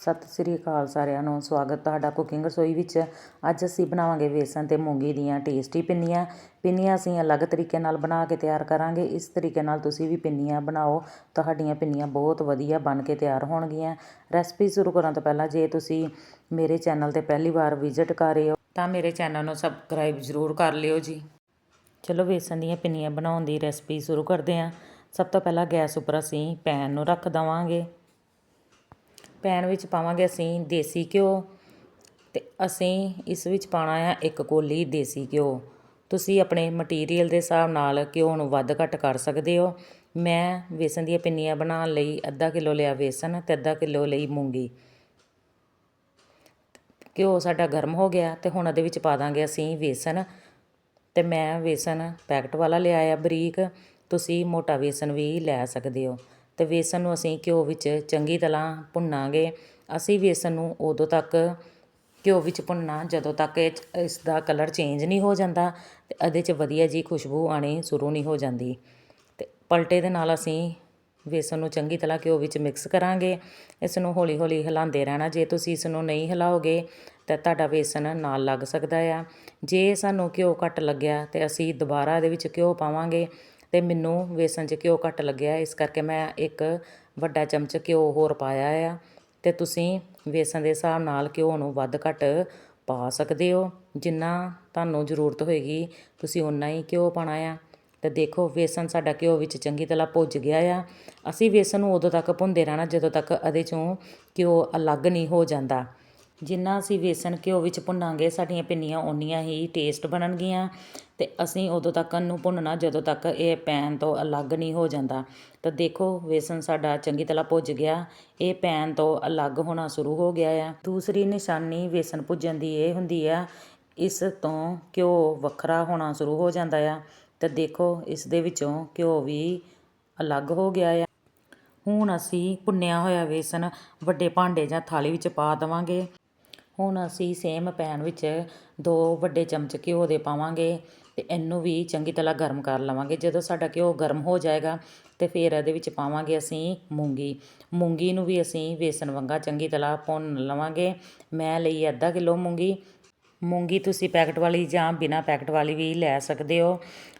ਸਤਿ ਸ੍ਰੀ ਅਕਾਲ ਸਾਰਿਆਂ ਨੂੰ, ਸਵਾਗਤ ਤੁਹਾਡਾ ਕੁਕਿੰਗ ਰਸੋਈ ਵਿੱਚ। ਅੱਜ ਅਸੀਂ ਬਣਾਵਾਂਗੇ ਵੇਸਣ ਤੇ ਮੂੰਗੀ ਦੀਆਂ ਟੇਸਟੀ ਪਿੰਨੀਆਂ। ਪਿੰਨੀਆਂ ਅਸੀਂ ਅਲੱਗ ਤਰੀਕੇ ਨਾਲ ਬਣਾ ਕੇ ਤਿਆਰ ਕਰਾਂਗੇ। ਇਸ ਤਰੀਕੇ ਨਾਲ ਤੁਸੀਂ ਵੀ ਪਿੰਨੀਆਂ ਬਣਾਓ। ਤੁਹਾਡੀਆਂ ਪਿੰਨੀਆਂ ਬਹੁਤ ਵਧੀਆ ਬਣ ਕੇ ਤਿਆਰ ਹੋਣਗੀਆਂ। ਰੈਸਪੀ ਸ਼ੁਰੂ ਕਰਨ ਤੋਂ ਪਹਿਲਾਂ ਜੇ ਤੁਸੀਂ ਮੇਰੇ ਚੈਨਲ ਤੇ ਪਹਿਲੀ ਵਾਰ ਵਿਜ਼ਿਟ ਕਰ ਰਹੇ ਹੋ, ਤਾਂ ਮੇਰੇ ਚੈਨਲ ਨੂੰ ਸਬਸਕ੍ਰਾਈਬ ਜ਼ਰੂਰ ਕਰ ਲਿਓ ਜੀ। ਚਲੋ ਵੇਸਣ ਦੀਆਂ ਪਿੰਨੀਆਂ ਬਣਾਉਣ ਦੀ ਰੈਸਪੀ ਸ਼ੁਰੂ ਕਰਦੇ ਹਾਂ। ਸਭ ਤੋਂ ਪਹਿਲਾਂ ਗੈਸ ਉੱਪਰ ਅਸੀਂ ਪੈਨ ਨੂੰ ਰੱਖ ਦਵਾਂਗੇ। ਪੈਨ ਵਿੱਚ ਪਾਵਾਂਗੇ ਅਸੀਂ ਦੇਸੀ ਘਿਓ ਅਤੇ ਅਸੀਂ ਇਸ ਵਿੱਚ ਪਾਣਾ ਆ ਇੱਕ ਕੋਲੀ ਦੇਸੀ ਘਿਓ। ਤੁਸੀਂ ਆਪਣੇ ਮਟੀਰੀਅਲ ਦੇ ਹਿਸਾਬ ਨਾਲ ਘਿਓ ਨੂੰ ਵੱਧ ਘੱਟ ਕਰ ਸਕਦੇ ਹੋ। ਮੈਂ ਵੇਸਣ ਦੀਆਂ ਪਿੰਨੀਆਂ ਬਣਾਉਣ ਲਈ ਅੱਧਾ ਕਿਲੋ ਲਿਆ ਵੇਸਣ ਅਤੇ ਅੱਧਾ ਕਿਲੋ ਲਈ ਮੂੰਗੀ। ਘਿਓ ਸਾਡਾ ਗਰਮ ਹੋ ਗਿਆ ਤੇ ਹੁਣ ਉਹਦੇ ਵਿੱਚ ਪਾ ਦਾਂਗੇ ਅਸੀਂ ਵੇਸਣ ਤੇ ਮੈਂ ਵੇਸਣ ਪੈਕਟ ਵਾਲਾ ਲਿਆ ਆ ਬਰੀਕ। ਤੁਸੀਂ ਮੋਟਾ ਵੇਸਣ ਵੀ ਲੈ ਸਕਦੇ ਹੋ। ਅਤੇ ਵੇਸਣ ਨੂੰ ਅਸੀਂ ਘਿਓ ਵਿੱਚ ਚੰਗੀ ਤਰ੍ਹਾਂ ਭੁੰਨਾਂਗੇ। ਅਸੀਂ ਵੇਸਣ ਨੂੰ ਉਦੋਂ ਤੱਕ ਘਿਓ ਵਿੱਚ ਭੁੰਨਣਾ ਜਦੋਂ ਤੱਕ ਇਹ ਇਸ ਦਾ ਕਲਰ ਚੇਂਜ ਨਹੀਂ ਹੋ ਜਾਂਦਾ ਅਤੇ ਇਹਦੇ 'ਚ ਵਧੀਆ ਜਿਹੀ ਖੁਸ਼ਬੂ ਆਉਣੀ ਸ਼ੁਰੂ ਨਹੀਂ ਹੋ ਜਾਂਦੀ। ਅਤੇ ਪਲਟੇ ਦੇ ਨਾਲ ਅਸੀਂ ਵੇਸਣ ਨੂੰ ਚੰਗੀ ਤਰ੍ਹਾਂ ਘਿਓ ਵਿੱਚ ਮਿਕਸ ਕਰਾਂਗੇ। ਇਸ ਨੂੰ ਹੌਲੀ ਹੌਲੀ ਹਿਲਾਉਂਦੇ ਰਹਿਣਾ। ਜੇ ਤੁਸੀਂ ਇਸ ਨੂੰ ਨਹੀਂ ਹਿਲਾਓਗੇ ਤਾਂ ਤੁਹਾਡਾ ਵੇਸਣ ਨਾਲ ਲੱਗ ਸਕਦਾ ਆ। ਜੇ ਸਾਨੂੰ ਘਿਓ ਘੱਟ ਲੱਗਿਆ ਤਾਂ ਅਸੀਂ ਦੁਬਾਰਾ ਇਹਦੇ ਵਿੱਚ ਘਿਓ ਪਾਵਾਂਗੇ ਅਤੇ ਮੈਨੂੰ ਵੇਸਣ 'ਚ ਘਿਓ ਘੱਟ ਲੱਗਿਆ, ਇਸ ਕਰਕੇ ਮੈਂ ਇੱਕ ਵੱਡਾ ਚਮਚ ਘਿਓ ਹੋਰ ਪਾਇਆ ਆ। ਅਤੇ ਤੁਸੀਂ ਵੇਸਣ ਦੇ ਹਿਸਾਬ ਨਾਲ ਘਿਓ ਨੂੰ ਵੱਧ ਘੱਟ ਪਾ ਸਕਦੇ ਹੋ। ਜਿੰਨਾ ਤੁਹਾਨੂੰ ਜ਼ਰੂਰਤ ਹੋਏਗੀ, ਤੁਸੀਂ ਉਨਾ ਹੀ ਘਿਓ ਪਾਉਣਾ ਆ। ਅਤੇ ਦੇਖੋ, ਵੇਸਣ ਸਾਡਾ ਘਿਓ ਵਿੱਚ ਚੰਗੀ ਤਰ੍ਹਾਂ ਭੁੱਜ ਗਿਆ ਆ। ਅਸੀਂ ਵੇਸਣ ਨੂੰ ਉਦੋਂ ਤੱਕ ਭੁੰਦੇ ਰਹਿਣਾ ਜਦੋਂ ਤੱਕ ਇਹਦੇ ਚੋਂ ਘਿਓ ਅਲੱਗ ਨਹੀਂ ਹੋ ਜਾਂਦਾ। ਜਿੰਨਾ ਅਸੀਂ ਵੇਸਣ ਘਿਓ ਵਿੱਚ ਭੁੰਨਾਂਗੇ, ਸਾਡੀਆਂ ਪਿੰਨੀਆਂ ਓਨੀਆਂ ਹੀ ਟੇਸਟ ਬਣਨਗੀਆਂ। ਅਤੇ ਅਸੀਂ ਉਦੋਂ ਤੱਕ ਇਹਨੂੰ ਭੁੰਨਣਾ, ਜਦੋਂ ਤੱਕ ਇਹ ਪੈਨ ਤੋਂ ਅਲੱਗ ਨਹੀਂ ਹੋ ਜਾਂਦਾ। ਤਾਂ ਦੇਖੋ, ਵੇਸਣ ਸਾਡਾ ਚੰਗੀ ਤਰ੍ਹਾਂ ਭੁੱਜ ਗਿਆ। ਇਹ ਪੈਨ ਤੋਂ ਅਲੱਗ ਹੋਣਾ ਸ਼ੁਰੂ ਹੋ ਗਿਆ ਆ। ਦੂਸਰੀ ਨਿਸ਼ਾਨੀ ਵੇਸਣ ਭੁੱਜਣ ਦੀ ਇਹ ਹੁੰਦੀ ਆ, ਇਸ ਤੋਂ ਘਿਓ ਵੱਖਰਾ ਹੋਣਾ ਸ਼ੁਰੂ ਹੋ ਜਾਂਦਾ ਆ। ਤੇ ਦੇਖੋ, ਇਸ ਦੇ ਵਿੱਚੋਂ ਘਿਓ ਵੀ ਅਲੱਗ ਹੋ ਗਿਆ ਆ। ਹੁਣ ਅਸੀਂ ਭੁੰਨਿਆ ਹੋਇਆ ਵੇਸਣ ਵੱਡੇ ਭਾਂਡੇ ਜਾਂ ਥਾਲੀ ਵਿੱਚ ਪਾ ਦੇਵਾਂਗੇ। ਹੁਣ ਅਸੀਂ ਸੇਮ ਪੈਨ ਵਿੱਚ ਦੋ ਵੱਡੇ ਚਮਚ ਘਿਓ ਦੇ ਪਾਵਾਂਗੇ ਅਤੇ ਇਹਨੂੰ ਵੀ ਚੰਗੀ ਤਰ੍ਹਾਂ ਗਰਮ ਕਰ ਲਵਾਂਗੇ। ਜਦੋਂ ਸਾਡਾ ਘਿਓ ਗਰਮ ਹੋ ਜਾਏਗਾ ਤੇ ਫਿਰ ਇਹਦੇ ਵਿੱਚ ਪਾਵਾਂਗੇ ਅਸੀਂ ਮੂੰਗੀ। ਮੂੰਗੀ ਨੂੰ ਵੀ ਅਸੀਂ ਵੇਸਣ ਵਾਂਗਾ ਚੰਗੀ ਤਰ੍ਹਾਂ ਭੁੰਨ ਲਵਾਂਗੇ। ਮੈਂ ਲਈ ਅੱਧਾ ਕਿਲੋ ਮੂੰਗੀ। ਮੂੰਗੀ ਤੁਸੀਂ ਪੈਕਟ ਵਾਲੀ ਜਾਂ ਬਿਨਾ ਪੈਕਟ ਵਾਲੀ ਵੀ ਲੈ ਸਕਦੇ ਹੋ।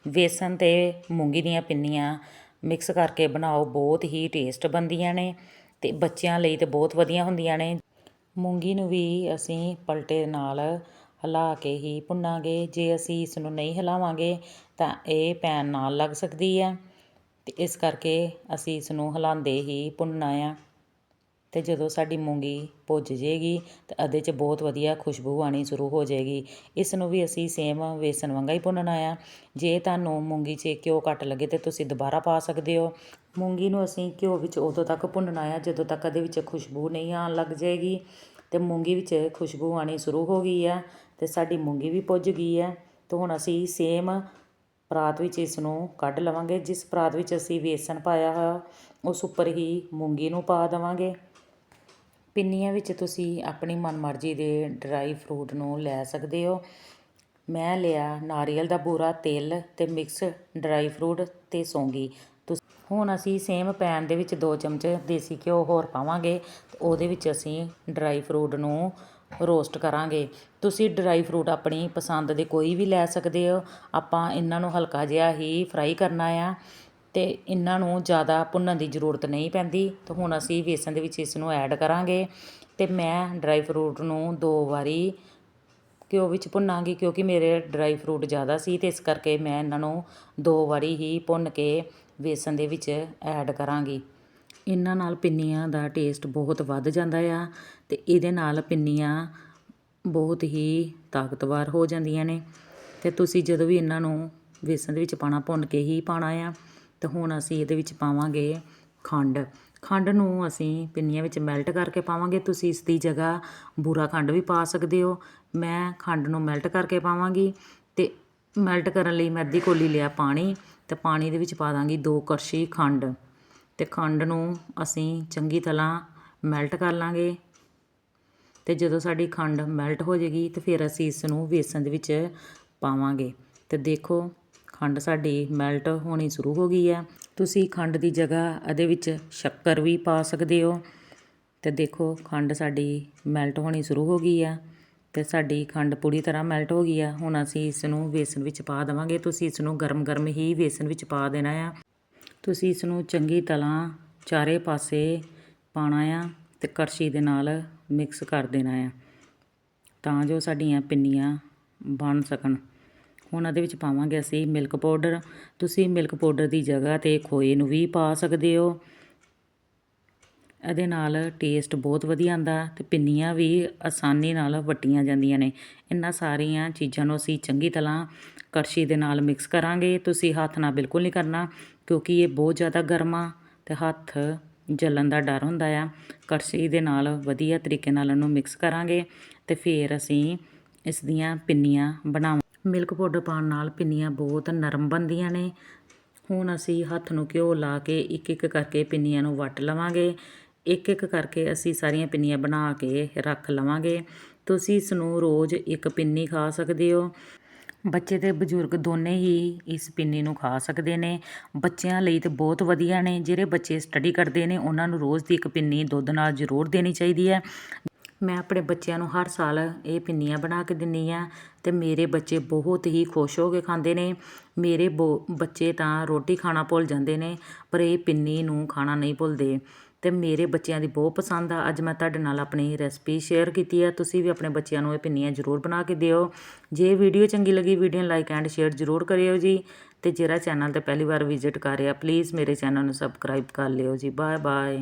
ਵੇਸਣ ਤੇ ਮੂੰਗੀ ਦੀਆਂ ਪਿੰਨੀਆਂ ਮਿਕਸ ਕਰਕੇ ਬਣਾਓ, ਬਹੁਤ ਹੀ ਟੇਸਟ ਬਣਦੀਆਂ ਨੇ ਤੇ ਬੱਚਿਆਂ ਲਈ ਤੇ ਬਹੁਤ ਵਧੀਆ ਹੁੰਦੀਆਂ ਨੇ। ਮੂੰਗੀ ਨੂੰ ਵੀ ਅਸੀਂ ਪਲਟੇ ਨਾਲ ਹਿਲਾ ਕੇ ਹੀ ਭੁੰਨਾਂਗੇ। ਜੇ ਅਸੀਂ ਇਸ ਨੂੰ ਨਹੀਂ ਹਿਲਾਵਾਂਗੇ ਤਾਂ ਇਹ ਪੈਨ ਨਾਲ ਲੱਗ ਸਕਦੀ ਹੈ ਅਤੇ ਇਸ ਕਰਕੇ ਅਸੀਂ ਇਸ ਨੂੰ ਹਿਲਾਉਂਦੇ ਹੀ ਭੁੰਨਣਾ ਆ। ਅਤੇ ਜਦੋਂ ਸਾਡੀ ਮੂੰਗੀ ਭੁੱਜ ਜੇਗੀ ਤਾਂ ਇਹਦੇ 'ਚ ਬਹੁਤ ਵਧੀਆ ਖੁਸ਼ਬੂ ਆਉਣੀ ਸ਼ੁਰੂ ਹੋ ਜਾਏਗੀ ਇਸ ਨੂੰ ਵੀ ਅਸੀਂ ਸੇਮ ਵੇਸਣ ਵਾਂਗਾ ਹੀ ਭੁੰਨਣਾ ਆ। ਜੇ ਤੁਹਾਨੂੰ ਮੂੰਗੀ 'ਚ ਘਿਓ ਘੱਟ ਲੱਗੇ ਤਾਂ ਤੁਸੀਂ ਦੁਬਾਰਾ ਪਾ ਸਕਦੇ ਹੋ। ਮੂੰਗੀ ਨੂੰ ਅਸੀਂ ਘਿਓ ਵਿੱਚ ਉਦੋਂ ਤੱਕ ਭੁੰਨਣਾ ਆ, ਜਦੋਂ ਤੱਕ ਇਹਦੇ ਵਿੱਚ ਖੁਸ਼ਬੂ ਨਹੀਂ ਆਉਣ ਲੱਗ ਜਾਏਗੀ। ਅਤੇ ਮੂੰਗੀ ਵਿੱਚ ਖੁਸ਼ਬੂ ਆਉਣੀ ਸ਼ੁਰੂ ਹੋ ਗਈ ਆ ਅਤੇ ਸਾਡੀ ਮੂੰਗੀ ਵੀ ਪੁੱਜ ਗਈ ਹੈ ਅਤੇ ਹੁਣ ਅਸੀਂ ਸੇਮ ਪਰਾਤ ਵਿੱਚ ਇਸ ਨੂੰ ਕੱਢ ਲਵਾਂਗੇ। ਜਿਸ ਪਰਾਤ ਵਿੱਚ ਅਸੀਂ ਵੇਸਣ ਪਾਇਆ ਹੋਇਆ, ਉਸ ਉੱਪਰ ਹੀ ਮੂੰਗੀ ਨੂੰ ਪਾ ਦੇਵਾਂਗੇ। ਪਿੰਨੀਆਂ ਵਿੱਚ ਤੁਸੀਂ ਆਪਣੀ ਮਨਮਰਜ਼ੀ ਦੇ ਡਰਾਈ ਫਰੂਟ ਨੂੰ ਲੈ ਸਕਦੇ ਹੋ। ਮੈਂ ਲਿਆ ਨਾਰੀਅਲ ਦਾ ਬੂਰਾ, ਤਿਲ ਤੇ ਮਿਕਸ ਡਰਾਈ ਫਰੂਟ ਤੇ ਸੌਂਗੀ। ਹੁਣ ਅਸੀਂ ਸੇਮ ਪੈਨ ਦੇ ਵਿੱਚ 2 ਚਮਚ ਦੇਸੀ ਘਿਓ ਹੋਰ ਪਾਵਾਂਗੇ ਤੇ ਉਹਦੇ ਵਿੱਚ ਅਸੀਂ ਡਰਾਈ ਫਰੂਟ ਨੂੰ ਰੋਸਟ ਕਰਾਂਗੇ। ਤੁਸੀਂ ਡਰਾਈ ਫਰੂਟ ਆਪਣੀ ਪਸੰਦ ਦੇ ਕੋਈ ਵੀ ਲੈ ਸਕਦੇ ਹੋ। ਆਪਾਂ ਇਹਨਾਂ ਨੂੰ ਹਲਕਾ ਜਿਹਾ ਹੀ ਫਰਾਈ ਕਰਨਾ ਆ ਤੇ ਇਹਨਾਂ ਨੂੰ ਜ਼ਿਆਦਾ ਭੁੰਨਣ ਦੀ ਜ਼ਰੂਰਤ ਨਹੀਂ ਪੈਂਦੀ। ਤਾਂ ਹੁਣ ਅਸੀਂ ਵੇਸਣ ਦੇ ਵਿੱਚ ਇਸ ਨੂੰ ਐਡ ਕਰਾਂਗੇ ਤੇ ਮੈਂ ਡਰਾਈ ਫਰੂਟ ਨੂੰ ਦੋ ਵਾਰੀ ਘਿਓ ਵਿੱਚ ਭੁੰਨਾਂਗੀ ਕਿਉਂਕਿ ਮੇਰੇ ਡਰਾਈ ਫਰੂਟ ਜ਼ਿਆਦਾ ਸੀ ਤੇ ਇਸ ਕਰਕੇ ਮੈਂ ਇਹਨਾਂ ਨੂੰ ਦੋ ਵਾਰੀ ਹੀ ਭੁੰਨ ਕੇ ਵੇਸਣ ਦੇ ਵਿੱਚ ਐਡ ਕਰਾਂਗੀ। ਇਹਨਾਂ ਨਾਲ ਪਿੰਨੀਆਂ ਦਾ ਟੇਸਟ ਬਹੁਤ ਵੱਧ ਜਾਂਦਾ ਆ ਤੇ ਇਹਦੇ ਨਾਲ ਪਿੰਨੀਆਂ ਬਹੁਤ ਹੀ ਤਾਕਤਵਰ ਹੋ ਜਾਂਦੀਆਂ ਨੇ। ਤੇ ਤੁਸੀਂ ਜਦੋਂ ਵੀ ਇਹਨਾਂ ਨੂੰ ਵੇਸਣ ਦੇ ਵਿੱਚ ਪਾਣਾ ਭੁੰਨ ਕੇ ਹੀ ਪਾਣਾ ਆ, ਤੇ ਹੁਣ ਅਸੀਂ ਇਹਦੇ ਵਿੱਚ ਪਾਵਾਂਗੇ ਖੰਡ। ਖੰਡ ਨੂੰ ਅਸੀਂ ਪਿੰਨੀਆਂ ਵਿੱਚ ਮੈਲਟ ਕਰਕੇ ਪਾਵਾਂਗੇ। ਤੁਸੀਂ ਇਸ ਦੀ ਜਗ੍ਹਾ ਬੂਰਾ ਖੰਡ ਵੀ ਪਾ ਸਕਦੇ ਹੋ। ਮੈਂ ਖੰਡ ਨੂੰ ਮੈਲਟ ਕਰਕੇ ਪਾਵਾਂਗੀ ਤੇ ਮੈਲਟ ਕਰਨ ਲਈ ਮੈਂ ਅੱਧੀ ਕੋਲੀ ਲਿਆ ਪਾਣੀ। ਅਤੇ ਪਾਣੀ ਦੇ ਵਿੱਚ ਪਾ ਦਾਂਗੀ ਦੋ ਕੜਛੀ ਖੰਡ ਅਤੇ ਖੰਡ ਨੂੰ ਅਸੀਂ ਚੰਗੀ ਤਰ੍ਹਾਂ ਮੈਲਟ ਕਰ ਲਾਂਗੇ ਅਤੇ ਜਦੋਂ ਸਾਡੀ ਖੰਡ ਮੈਲਟ ਹੋ ਜੇਗੀ ਤਾਂ ਫਿਰ ਅਸੀਂ ਇਸ ਨੂੰ ਵੇਸਣ ਦੇ ਵਿੱਚ ਪਾਵਾਂਗੇ ਤੇ ਦੇਖੋ ਖੰਡ ਸਾਡੀ ਮੈਲਟ ਹੋਣੀ ਸ਼ੁਰੂ ਹੋ ਗਈ ਹੈ। ਤੁਸੀਂ ਖੰਡ ਦੀ ਜਗ੍ਹਾ ਇਹਦੇ ਵਿੱਚ ਸ਼ੱਕਰ ਵੀ ਪਾ ਸਕਦੇ ਹੋ ਤੇ ਦੇਖੋ ਖੰਡ ਸਾਡੀ ਮੈਲਟ ਹੋਣੀ ਸ਼ੁਰੂ ਹੋ ਗਈ ਹੈ। ਅਤੇ ਸਾਡੀ ਖੰਡ ਪੂਰੀ ਤਰ੍ਹਾਂ ਮੈਲਟ ਹੋ ਗਈ ਆ। ਹੁਣ ਅਸੀਂ ਇਸ ਨੂੰ ਵੇਸਣ ਵਿੱਚ ਪਾ ਦੇਵਾਂਗੇ। ਤੁਸੀਂ ਇਸ ਨੂੰ ਗਰਮ-ਗਰਮ ਹੀ ਵੇਸਣ ਵਿੱਚ ਪਾ ਦੇਣਾ ਆ। ਤੁਸੀਂ ਇਸ ਨੂੰ ਚੰਗੀ ਤਰ੍ਹਾਂ ਚਾਰੇ ਪਾਸੇ ਪਾਣਾ ਆ ਤੇ ਕੜਛੀ ਦੇ ਨਾਲ ਮਿਕਸ ਕਰ ਦੇਣਾ ਆ। ਤਾਂ ਜੋ ਸਾਡੀਆਂ ਪਿੰਨੀਆਂ ਬਣ ਸਕਣ। ਹੁਣ ਇਹਦੇ ਵਿੱਚ ਪਾਵਾਂਗੇ ਅਸੀਂ ਮਿਲਕ ਪਾਊਡਰ ਤੁਸੀਂ ਮਿਲਕ ਪਾਊਡਰ ਦੀ ਜਗ੍ਹਾ ਤੇ ਖੋਏ ਨੂੰ ਵੀ ਪਾ ਸਕਦੇ ਹੋ। ਇਹਦੇ ਨਾਲ ਟੇਸਟ ਬਹੁਤ ਵਧੀਆ ਆਉਂਦਾ ਅਤੇ ਪਿੰਨੀਆਂ ਵੀ ਆਸਾਨੀ ਨਾਲ ਵੱਟੀਆਂ ਜਾਂਦੀਆਂ ਨੇ। ਇਹਨਾਂ ਸਾਰੀਆਂ ਚੀਜ਼ਾਂ ਨੂੰ ਅਸੀਂ ਚੰਗੀ ਤਰ੍ਹਾਂ ਕੜਛੀ ਦੇ ਨਾਲ ਮਿਕਸ ਕਰਾਂਗੇ। ਤੁਸੀਂ ਹੱਥ ਨਾਲ ਬਿਲਕੁਲ ਨਹੀਂ ਕਰਨਾ ਕਿਉਂਕਿ ਇਹ ਬਹੁਤ ਜ਼ਿਆਦਾ ਗਰਮ ਆ ਅਤੇ ਹੱਥ ਜਲਣ ਦਾ ਡਰ ਹੁੰਦਾ ਆ। ਕੜਛੀ ਦੇ ਨਾਲ ਵਧੀਆ ਤਰੀਕੇ ਨਾਲ ਇਹਨੂੰ ਮਿਕਸ ਕਰਾਂਗੇ ਅਤੇ ਫਿਰ ਅਸੀਂ ਇਸ ਦੀਆਂ ਪਿੰਨੀਆਂ ਬਣਾਵਾਂ ਮਿਲਕ ਪਾਊਡਰ ਪਾਉਣ ਨਾਲ ਪਿੰਨੀਆਂ ਬਹੁਤ ਨਰਮ ਬਣਦੀਆਂ ਨੇ। ਹੁਣ ਅਸੀਂ ਹੱਥ ਨੂੰ ਘਿਓ ਲਾ ਕੇ ਇੱਕ ਇੱਕ ਕਰਕੇ ਪਿੰਨੀਆਂ ਨੂੰ ਵੱਟ ਲਵਾਂਗੇ। ਇੱਕ ਇੱਕ ਕਰਕੇ ਅਸੀਂ ਸਾਰੀਆਂ ਪਿੰਨੀਆਂ ਬਣਾ ਕੇ ਰੱਖ ਲਵਾਂਗੇ। ਤੁਸੀਂ ਇਸ ਨੂੰ ਰੋਜ਼ ਇੱਕ ਪਿੰਨੀ ਖਾ ਸਕਦੇ ਹੋ। ਬੱਚੇ ਤੇ ਬਜ਼ੁਰਗ ਦੋਨੇ ਹੀ ਇਸ ਪਿੰਨੀ ਨੂੰ ਖਾ ਸਕਦੇ ਨੇ। ਬੱਚਿਆਂ ਲਈ ਤਾਂ ਬਹੁਤ ਵਧੀਆ ਨੇ। ਜਿਹੜੇ ਬੱਚੇ ਸਟੱਡੀ ਕਰਦੇ ਨੇ, ਉਹਨਾਂ ਨੂੰ ਰੋਜ਼ ਦੀ ਇੱਕ ਪਿੰਨੀ ਦੁੱਧ ਨਾਲ ਜ਼ਰੂਰ ਦੇਣੀ ਚਾਹੀਦੀ ਹੈ। ਮੈਂ ਆਪਣੇ ਬੱਚਿਆਂ ਨੂੰ ਹਰ ਸਾਲ ਇਹ ਪਿੰਨੀਆਂ ਬਣਾ ਕੇ ਦਿੰਨੀ ਆ ਤੇ ਮੇਰੇ ਬੱਚੇ ਬਹੁਤ ਹੀ ਖੁਸ਼ ਹੋ ਕੇ ਖਾਂਦੇ ਨੇ। ਮੇਰੇ ਬੋ- ਬੱਚੇ ਤਾਂ ਰੋਟੀ ਖਾਣਾ ਭੁੱਲ ਜਾਂਦੇ ਨੇ, ਪਰ ਇਹ ਪਿੰਨੀ ਨੂੰ ਖਾਣਾ ਨਹੀਂ ਭੁੱਲਦੇ। ਅਤੇ ਮੇਰੇ ਬੱਚਿਆਂ ਦੀ ਬਹੁਤ ਪਸੰਦ ਆ। ਅੱਜ ਮੈਂ ਤੁਹਾਡੇ ਨਾਲ ਆਪਣੀ ਰੈਸਪੀ ਸ਼ੇਅਰ ਕੀਤੀ ਹੈ ਤੁਸੀਂ ਵੀ ਆਪਣੇ ਬੱਚਿਆਂ ਨੂੰ ਇਹ ਪਿੰਨੀਆਂ ਜ਼ਰੂਰ ਬਣਾ ਕੇ ਦਿਓ। ਜੇ ਵੀਡੀਓ ਚੰਗੀ ਲੱਗੀ ਵੀਡੀਓ ਨੂੰ ਲਾਈਕ ਐਂਡ ਸ਼ੇਅਰ ਜ਼ਰੂਰ ਕਰਿਓ ਜੀ। ਤੇ ਜਿਹੜਾ ਚੈਨਲ ਤੇ ਪਹਿਲੀ ਵਾਰ ਵਿਜ਼ਿਟ ਕਰ ਰਿਹਾ ਪਲੀਜ਼ ਮੇਰੇ ਚੈਨਲ ਨੂੰ ਸਬਸਕ੍ਰਾਈਬ ਕਰ ਲਿਓ ਜੀ। Bye bye